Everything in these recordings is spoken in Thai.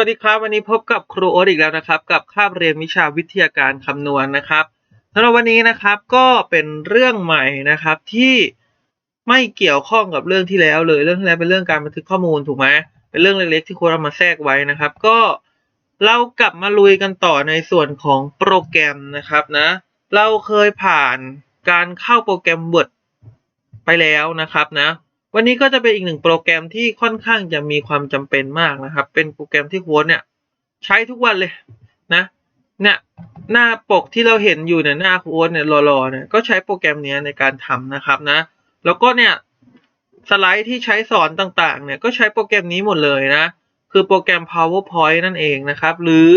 วัสดีครับ วันนี้พบกับครูโอ๊ตอีกแล้วนะครับ กับคาบเรียนวิชาวิทยาการคำนวณนะครับสำหรับวันนี้นะครับก็เป็นเรื่องใหม่นะครับที่ไม่เกี่ยวข้องกับเรื่องที่แล้วเลยเรื่องที่แล้วเป็นเรื่องการบันทึกข้อมูลถูกไหมเป็นเรื่องเล็กๆ ที่ควรเอามาแทรกไว้นะครับ ก็เรากลับมาลุยกันต่อในส่วนของโปรแกรมนะครับนะเราเคยผ่านการเข้าโปรแกรม Word ไปแล้วนะครับนะ วันนี้ก็จะเป็นอีกหนึ่งโปรแกรมที่ค่อนข้างจะมีความจำเป็นมากนะครับ เป็นโปรแกรมที่โค้ดเนี่ย ใช้ทุกวันเลยนะ เนี่ยหน้าปกที่เราเห็นอยู่เนี่ยหน้าโค้ดเนี่ยรอๆเนี่ยก็ใช้โปรแกรมนี้ในการทำนะครับนะ แล้วก็เนี่ยสไลด์ที่ใช้สอนต่างๆ เนี่ยก็ใช้โปรแกรมนี้หมดเลยนะ คือโปรแกรม PowerPoint นั่นเองนะครับ หรือ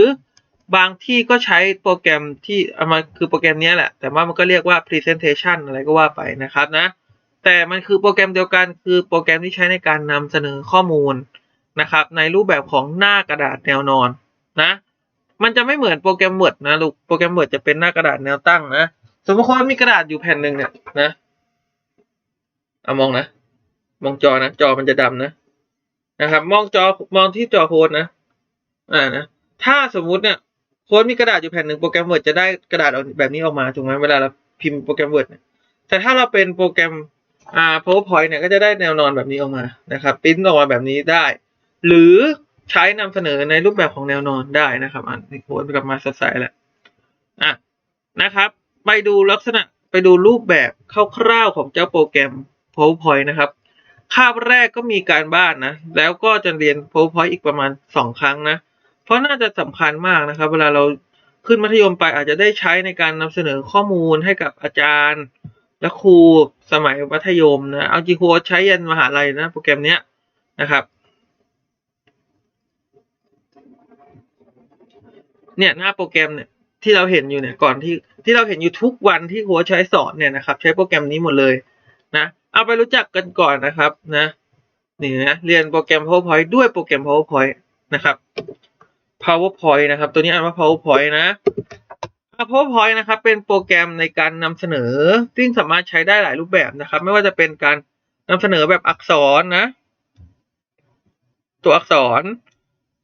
บางที่ก็ใช้โปรแกรมที่เอามาคือโปรแกรมนี้แหละ แต่ว่ามันก็เรียกว่า Presentation อะไรก็ว่าไปนะครับนะ แต่มันคือโปรแกรมเดียวกัน คือโปรแกรมที่ใช้ในการนำเสนอข้อมูลนะครับ ในรูปแบบของหน้ากระดาษแนวนอนนะ มันจะไม่เหมือนโปรแกรม Word นะลูกโปรแกรม Word จะเป็นหน้ากระดาษแนวตั้งนะสมมติว่ามีกระดาษอยู่แผ่นหนึ่งเนี่ยนะเอามองนะ มองจอนะจอมันจะดำนะนะครับ มองจอมองที่จอโค้ดนะอ่านะถ้าสมมุติเนี่ยโค้ดมีกระดาษอยู่แผ่นหนึ่งโปรแกรม Word จะได้กระดาษแบบนี้ออกมาถูกไหมเวลาเราพิมพ์โปรแกรม Word เนี่ยแต่ถ้าเราเป็นโปรแกรม อ่า PowerPoint เนี่ยก็จะได้แนวนอนแบบนี้ออกมานะครับปริ้นออกมาแบบนี้ได้ หรือใช้นำเสนอในรูปแบบของแนวนอนได้นะครับ อันนี้โค้ดกลับมาสดใสแล้วอะนะครับ ไปดูลักษณะไปดูรูปแบบคร่าวๆของเจ้าโปรแกรม PowerPoint นะครับคาบแรกก็มีการบ้านนะ แล้วก็จะเรียน PowerPoint อีกประมาณสองครั้งนะ เพราะน่าจะสำคัญมากนะครับ เวลาเราขึ้นมัธยมไปอาจจะได้ใช้ในการนำเสนอข้อมูลให้กับอาจารย์ และครูสมัยมัธยมนะเอาจริงครูใช้ยันมหาลัยนะ โปรแกรมเนี้ยนะครับ เนี่ยหน้าโปรแกรมเนี่ยที่เราเห็นอยู่เนี่ยก่อนที่ที่เราเห็นอยู่ทุกวันที่ครูใช้สอนเนี่ยนะครับ ใช้โปรแกรมนี้หมดเลยนะเอาไปรู้จักกันก่อนนะครับนะนี่นะเรียนโปรแกรม PowerPoint ด้วยโปรแกรม PowerPoint นะครับ PowerPoint นะครับ ตัวนี้อ่านว่า PowerPoint นะ PowerPoint นะครับ เป็นโปรแกรมในการนำเสนอ ซึ่งสามารถใช้ได้หลายรูปแบบนะครับ ไม่ว่าจะเป็นการนำเสนอแบบอักษรนะ ตัวอักษร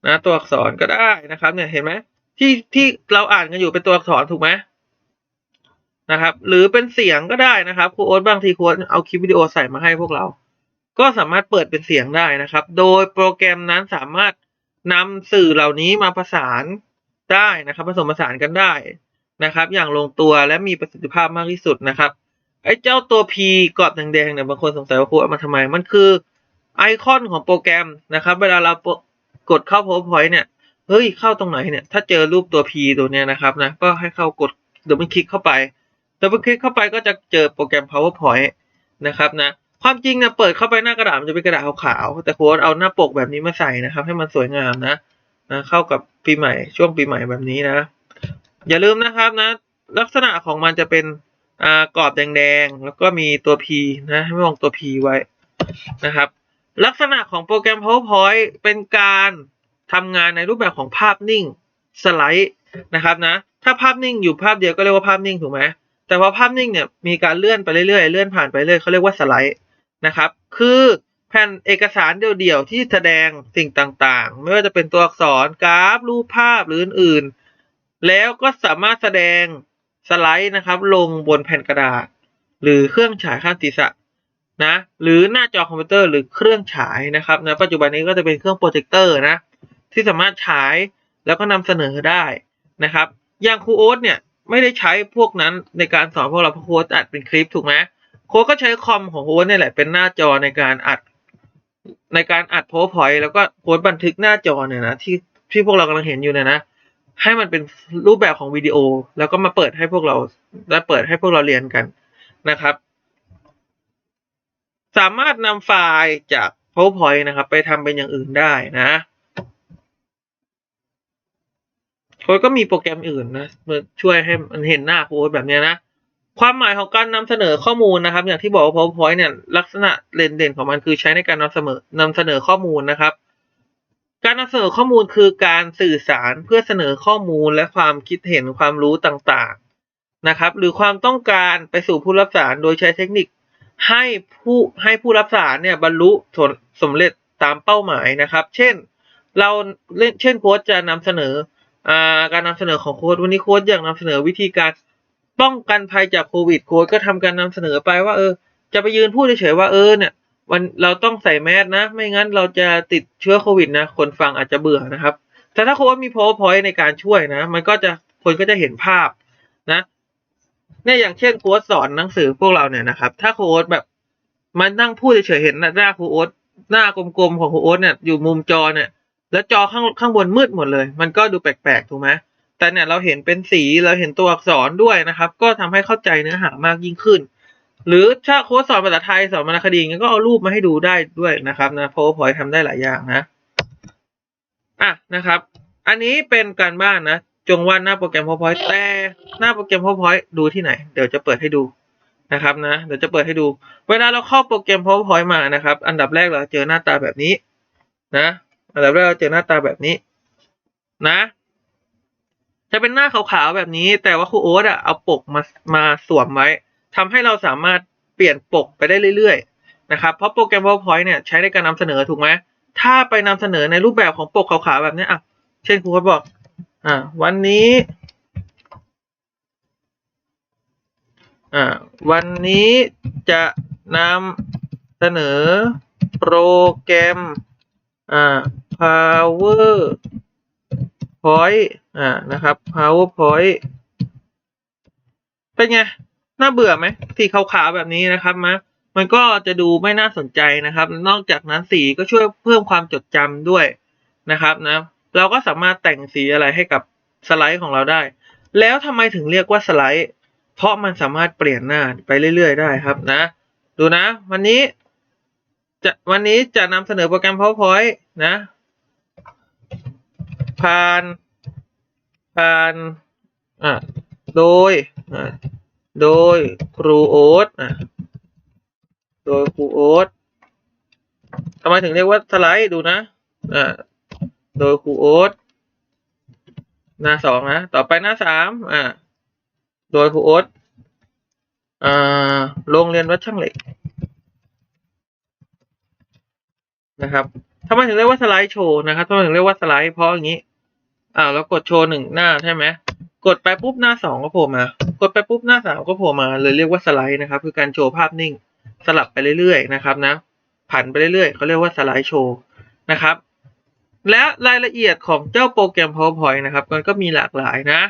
นะ ตัวอักษรก็ได้นะครับ เนี่ยเห็นไหมที่ที่เราอ่านกันอยู่เป็นตัวอักษรถูกไหมนะครับ หรือเป็นเสียงก็ได้นะครับครูโอ๊ตบางทีครูโอ๊ตเอาคลิปวิดีโอใส่มาให้พวกเรา ก็สามารถเปิดเป็นเสียงได้นะครับ โดยโปรแกรมนั้นสามารถนำสื่อเหล่านี้มาประสานได้นะครับ ผสมผสานกันได้ นะครับ อย่างลงตัวและมีประสิทธิภาพมากที่สุดนะครับ ไอ้เจ้าตัว P กรอบแดงๆเนี่ยบางคนสงสัยว่าครูเอามาทำไม มันคือไอคอนของโปรแกรมนะครับ เวลาเรากดเข้า PowerPoint เนี่ย เฮ้ย เข้าตรงไหนเนี่ย ถ้าเจอรูปตัว P ตัวเนี้ยนะครับนะ ก็ให้เข้ากดเดี๋ยวมันคลิกเข้าไปเดี๋ยวมันคลิกเข้าไปก็จะเจอโปรแกรม PowerPoint นะครับนะ ความจริงนะเปิดเข้าไปหน้ากระดาษมันจะเป็นกระดาษขาวๆ แต่โค้ดเอาหน้าปกแบบนี้มาใส่นะครับ ให้มันสวยงามนะนะ เข้ากับปีใหม่ช่วงปีใหม่แบบนี้นะ อย่าลืมนะครับนะ ลักษณะของมันจะเป็นอ่ากรอบแดงๆ แล้วก็มีตัว P นะให้มองตัว P ไว้นะครับ ลักษณะของโปรแกรม PowerPoint เป็นการทำงานในรูปแบบของภาพนิ่งสไลด์นะครับนะ ถ้าภาพนิ่งอยู่ภาพเดียวก็เรียกว่าภาพนิ่งถูกไหมแต่พอภาพนิ่งเนี่ยมีการเลื่อนไปเรื่อยๆ เลื่อนผ่านไปเรื่อยเขาเรียกว่าสไลด์นะครับ คือแผ่นเอกสารเดี่ยวๆที่แสดงสิ่งต่างๆ ไม่ว่าจะเป็นตัวอักษรกราฟ รูปภาพหรืออื่นๆ แล้วก็สามารถแสดงสไลด์นะครับ ลงบนแผ่นกระดาษ หรือเครื่องฉายข้างศีรษะนะ หรือหน้าจอคอมพิวเตอร์หรือเครื่องฉายนะครับนะปัจจุบันนี้ก็จะเป็นเครื่องโปรเจคเตอร์นะ ที่สามารถฉายแล้วก็นำเสนอได้นะครับ อย่างครูโอ๊ตเนี่ยไม่ได้ใช้พวกนั้นในการสอนพวกเราเพราะโค้ดอัดเป็นคลิปถูกไหมโค้ดก็ใช้คอมของโค้ดนี่แหละเป็นหน้าจอในการอัด ในการอัดโพสพอยแล้วก็โค้ดบันทึกหน้าจอเนี่ยนะที่ที่พวกเรากำลังเห็นอยู่เนี่ยนะ ให้มันเป็นรูปแบบของวิดีโอ แล้วก็มาเปิดให้พวกเราและเปิดให้พวกเราเรียนกันนะครับ สามารถนำไฟล์จาก PowerPoint นะครับ ไปทำเป็นอย่างอื่นได้นะโค้ดก็มีโปรแกรมอื่นนะมาช่วยให้มันเห็นหน้าโค้ดแบบนี้นะ ความหมายของการนำเสนอข้อมูลนะครับ อย่างที่บอกว่า PowerPoint เนี่ยลักษณะเด่นเด่นของมันคือใช้ในการนำเสนอนำเสนอข้อมูลนะครับ การนำเสนอข้อมูลคือการสื่อสารเพื่อเสนอข้อมูลและความคิดเห็นความรู้ต่างๆนะครับ หรือความต้องการไปสู่ผู้รับสารโดยใช้เทคนิค ให้ผู้ให้ผู้รับสารเนี่ยบรรลุผลสำเร็จตามเป้าหมายนะครับ เช่น เราเช่นโค้ดจะนำเสนอาการนำเสนอของโค้ดวันนี้โค้ดอยากนำเสนอวิธีการป้องกันภัยจากโควิดโค้ดก็ทำการนำเสนอไปว่าเออจะไปยืนพูดเฉยๆว่าเออเนี่ย วันเราต้องใส่แมสนะ ไม่งั้นเราจะติดเชื้อโควิดนะคนฟังอาจจะเบื่อนะครับ แต่ถ้าโค้ดมี powerpoint ในการช่วยนะ มันก็จะคนก็จะเห็นภาพนะเนี่ยอย่างเช่นโค้ดสอนหนังสือพวกเราเนี่ยนะครับ ถ้าโค้ดแบบมันนั่งพูดเฉยๆเห็นหน้าครูโอ๊ตหน้ากลมๆของครูโอ๊ตเนี่ยอยู่มุมจอเนี่ย แล้วจอข้างข้างบนมืดหมดเลย มันก็ดูแปลกๆถูกไหมแต่เนี่ยเราเห็นเป็นสีเราเห็นตัวอักษรด้วยนะครับ ก็ทำให้เข้าใจเนื้อหามากยิ่งขึ้น หรือถ้าโค้ดสอนภาษาไทยสอนวรรณคดีงั้นก็เอารูปมาให้ดูได้ด้วยนะครับนะ PowerPoint ทำได้หลายอย่างนะ อะนะครับ อันนี้เป็นการบ้านนะ จงวาดหน้าโปรแกรม PowerPoint แต่หน้าโปรแกรม PowerPoint ดูที่ไหน เดี๋ยวจะเปิดให้ดูนะครับนะ เดี๋ยวจะเปิดให้ดู เวลาเราเข้าโปรแกรม PowerPoint มานะครับ อันดับแรกเราเจอหน้าตาแบบนี้ นะ อันดับแรกเราเจอหน้าตาแบบนี้ นะ จะเป็นหน้าขาวๆแบบนี้ แต่ว่าครูโอ๊ตอะเอาปกมามาสวมไว้ ทำให้เราสามารถเปลี่ยนปกไปได้เรื่อยๆนะครับเพราะโปรแกรม PowerPoint เนี่ยใช้ในการนำเสนอถูกไหมถ้าไปนำเสนอในรูปแบบของปกขาวๆแบบนี้อะเช่นครูโอ๊ตบอกอ่าวันนี้อ่าวันนี้จะนำเสนอโปรแกรมอ่า power point อ่านะครับ powerpoint เป็นไง น่าเบื่อไหมสีขาวๆแบบนี้นะครับมะมันก็จะดูไม่น่าสนใจนะครับ นอกจากนั้นสีก็ช่วยเพิ่มความจดจำด้วยนะครับนะ เราก็สามารถแต่งสีอะไรให้กับสไลด์ของเราได้ แล้วทำไมถึงเรียกว่าสไลด์ เพราะมันสามารถเปลี่ยนหน้าไปเรื่อย ๆ ได้ครับนะ ดูนะ วันนี้จะวันนี้จะนำเสนอโปรแกรม PowerPoint นะ ผ่านผ่านอ่าโดยอ่า โดยครูโอ๊ตอะโดยครูโอ๊ตทำไมถึงเรียกว่าสไลด์ดูนะอ่าโดยครูโอ๊ตหน้าสองนะ ต่อไปหน้าสามอ่าโดยครูโอ๊ตอ่าโรงเรียนวัดช่างเหล็กนะครับทำไมถึงเรียกว่าสไลด์โชว์นะครับทำไมถึงเรียกว่าสไลด์เพราะอย่างนี้ อ่าเรากดโชว์หนึ่งหน้าใช่ไหมกดไปปุ๊บหน้าสองก็โผล่มา กดไปปุ๊บหน้าสามก็โผล่มาเลยเรียกว่าสไลด์นะครับ คือการโชว์ภาพนิ่ง สลับไปเรื่อยๆนะครับนะผันไปเรื่อยๆเขาเรียกว่าสไลด์โชว์นะครับ และรายละเอียดของเจ้าโปรแกรม PowerPoint นะครับ มันก็มีหลากหลายนะ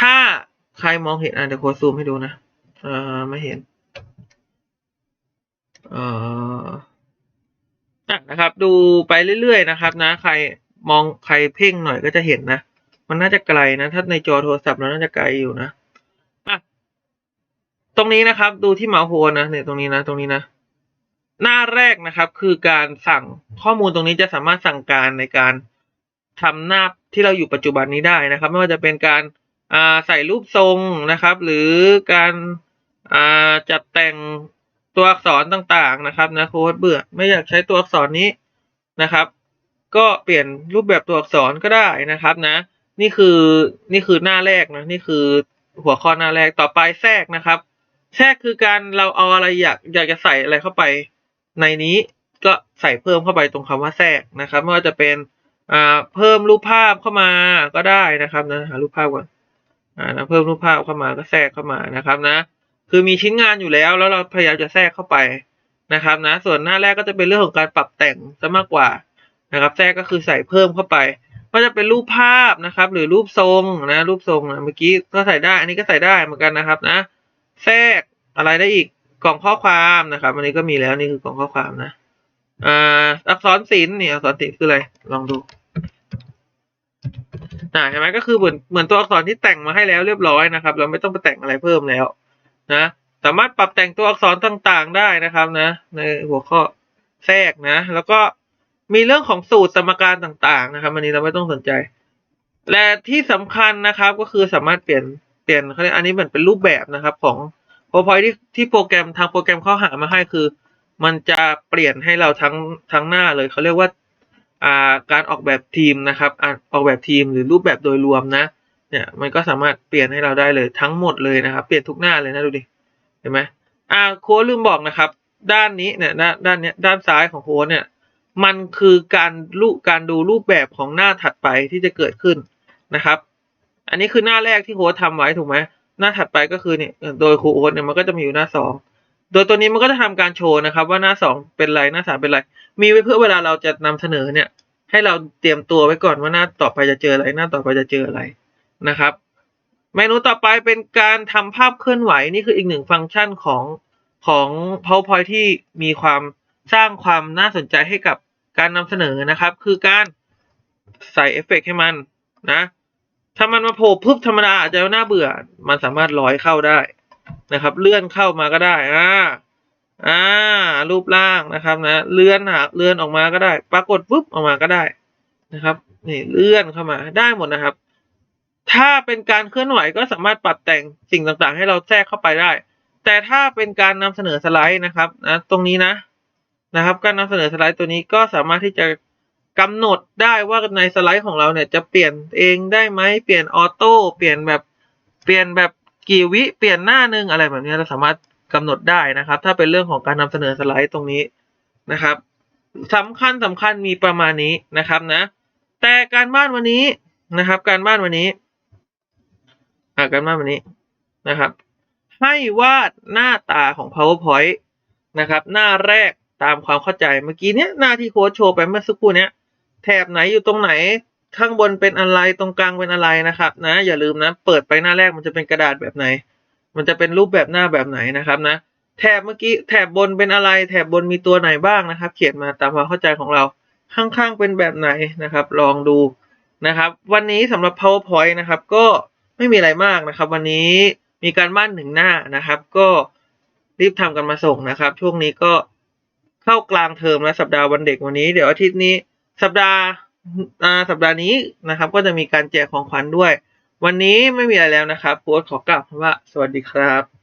ถ้าใครมองเห็นอะเดี๋ยวโคดซูมให้ดูนะอ่าไม่เห็นอ่าอะนะครับ ดูไปเรื่อยๆนะครับ นะ ใคร มองใครเพ่งหน่อยก็จะเห็นนะ มันน่าจะไกลนะ ถ้าในจอโทรศัพท์เราน่าจะไกลอยู่นะอะตรงนี้นะครับ ดูที่เมาส์โฮนะเนี่ยตรงนี้นะ ตรงนี้นะ หน้าแรกนะครับ คือการสั่งข้อมูลตรงนี้จะสามารถสั่งการในการทำหน้าที่เราอยู่ปัจจุบันนี้ได้นะครับ ไม่ว่าจะเป็นการาใส่รูปทรงนะครับ หรือการาจัดแต่งตัวอักษรต่างๆนะครับนะโค้ดเบื่อ ไม่อยากใช้ตัวอักษรนี้นะครับ ก็เปลี่ยนรูปแบบตัวอักษรก็ได้นะครับนะ นี่คือนี่คือหน้าแรกนะนี่คือหัวข้อหน้าแรกต่อไปแทรกนะครับ แทรกคือการเราเอาอะไรอยากอยากจะใส่อะไรเข้าไปในนี้ก็ใส่เพิ่มเข้าไปตรงคำว่าแทรกนะครับไม่ว่าจะเป็นอ่าเพิ่มรูปภาพเข้ามาก็ได้นะครับนะหารูปภาพก่อนอ่านะเพิ่มรูปภาพเข้ามาก็แทรกเข้ามานะครับนะ คือมีชิ้นงานอยู่แล้วแล้วเราพยายามจะแทรกเข้าไปนะครับนะ ส่วนหน้าแรกก็จะเป็นเรื่องของการปรับแต่งซะมากกว่า นะครับแทรกก็คือใส่เพิ่มเข้าไป ก็จะเป็นรูปภาพนะครับ หรือรูปทรงนะ รูปทรงนะเมื่อกี้ก็ใส่ได้ อันนี้ก็ใส่ได้เหมือนกันนะครับนะ แทรกอะไรได้อีกกล่องข้อความนะครับอันนี้ก็มีแล้วนี่คือกล่องข้อความนะอ่าอักษรศิลป์นี่อักษรศิลป์คืออะไรลองดูอ่าเห็นไหมก็คือเหมือนเหมือนตัวอักษรที่แต่งมาให้แล้วเรียบร้อยนะครับ เราไม่ต้องไปแต่งอะไรเพิ่มแล้ว นะสามารถปรับแต่งตัวอักษรต่างๆได้นะครับนะ ในหัวข้อแทรกนะ แล้วก็ มีเรื่องของสูตรสมการต่างๆ นะครับ อันนี้เราไม่ต้องสนใจ และที่สำคัญนะครับ ก็คือสามารถเปลี่ยนเปลี่ยนเขาเรียกอันนี้เหมือนเป็นรูปแบบนะครับ ของ PowerPoint ที่ที่โปรแกรมทางโปรแกรมเขาหามาให้คือ มันจะเปลี่ยนให้เราทั้งทั้งหน้าเลยเขาเรียกว่าอ่าการออกแบบทีมนะครับอออกแบบทีมหรือรูปแบบโดยรวมนะเนี่ยมันก็สามารถเปลี่ยนให้เราได้เลยทั้งหมดเลยนะครับ เปลี่ยนทุกหน้าเลยนะดูดิเห็นไหมอ่าโค้ดลืมบอกนะครับ ด้านนี้เนี่ยด้านด้านเนี้ยด้านซ้ายของโค้ดเนี่ย มันคือการรูการดูรูปแบบของหน้าถัดไปที่จะเกิดขึ้นนะครับ อันนี้คือหน้าแรกที่โค้ดทำไว้ถูกไหมหน้าถัดไปก็คือเนี่ยโดยครูโอ๊ตเนี่ยมันก็จะมีอยู่หน้าสองโดยตัวนี้มันก็จะทำการโชว์นะครับ ว่าหน้าสองเป็นไรหน้าสามเป็นไร มีไว้เพื่อเวลาเราจะนำเสนอเนี่ย ให้เราเตรียมตัวไว้ก่อนว่าหน้าต่อไปจะเจออะไรหน้าต่อไปจะเจออะไรนะครับ เมนูต่อไปเป็นการทำภาพเคลื่อนไหวนี่คืออีกหนึ่งฟังก์ชันของของ PowerPoint ที่มีความ สร้างความน่าสนใจให้กับการนำเสนอนะครับ คือการใส่เอฟเฟกต์ให้มันนะ ถ้ามันมาโผล่ปุ๊บธรรมดาอาจจะน่าเบื่อ มันสามารถร้อยเข้าได้นะครับ เลื่อนเข้ามาก็ได้อ่าอ่ารูปร่างนะครับนะเลื่อนหาเลื่อนออกมาก็ได้ ปรากฏปุ๊บออกมาก็ได้นะครับนี่เลื่อนเข้ามาได้หมดนะครับ ถ้าเป็นการเคลื่อนไหวก็สามารถปรับแต่งสิ่งต่างๆ ให้เราแทรกเข้าไปได้ แต่ถ้าเป็นการนำเสนอสไลด์นะครับนะตรงนี้นะ นะครับ การนำเสนอสไลด์ตัวนี้ก็สามารถที่จะกำหนดได้ว่าในสไลด์ของเราเนี่ยจะเปลี่ยนเองได้ไหมเปลี่ยนออโต้เปลี่ยนแบบเปลี่ยนแบบกี่วิเปลี่ยนหน้าหนึ่งอะไรแบบนี้เราสามารถกำหนดได้นะครับ ถ้าเป็นเรื่องของการนำเสนอสไลด์ตรงนี้นะครับสำคัญสำคัญมีประมาณนี้นะครับนะ แต่การบ้านวันนี้นะครับ การบ้านวันนี้อ่าการบ้านวันนี้นะครับ ให้วาดหน้าตาของ powerpoint นะครับ หน้าแรก ตามความเข้าใจเมื่อกี้เนี้ยหน้าที่โค้ชโชว์ไปเมื่อสักครู่เนี้ยแถบไหนอยู่ตรงไหนข้างบนเป็นอะไรตรงกลางเป็นอะไรนะครับ นะ อย่าลืมนะ เปิดไปหน้าแรกมันจะเป็นกระดาษแบบไหน มันจะเป็นรูปแบบหน้าแบบไหนนะครับนะแถบเมื่อกี้แถบบนเป็นอะไร แถบบนมีตัวไหนบ้างนะครับ เขียนมาตามความเข้าใจของเราข้างๆเป็นแบบไหนนะครับ ลองดูนะครับ วันนี้สำหรับ powerpoint นะครับ ก็ไม่มีอะไรมากนะครับ วันนี้มีการบ้านหนึ่งหน้านะครับ ก็รีบทำกันมาส่งนะครับ ช่วงนี้ก็ เข้ากลางเทอมและสัปดาห์วันเด็กวันนี้ เดี๋ยวอาทิตย์นี้สัปดาห์าสัปดาห์นี้นะครับ ก็จะมีการแจกของขวัญด้วย วันนี้ไม่มีอะไรแล้วนะครับโค้ชขอกลับว่าสวัสดีครับ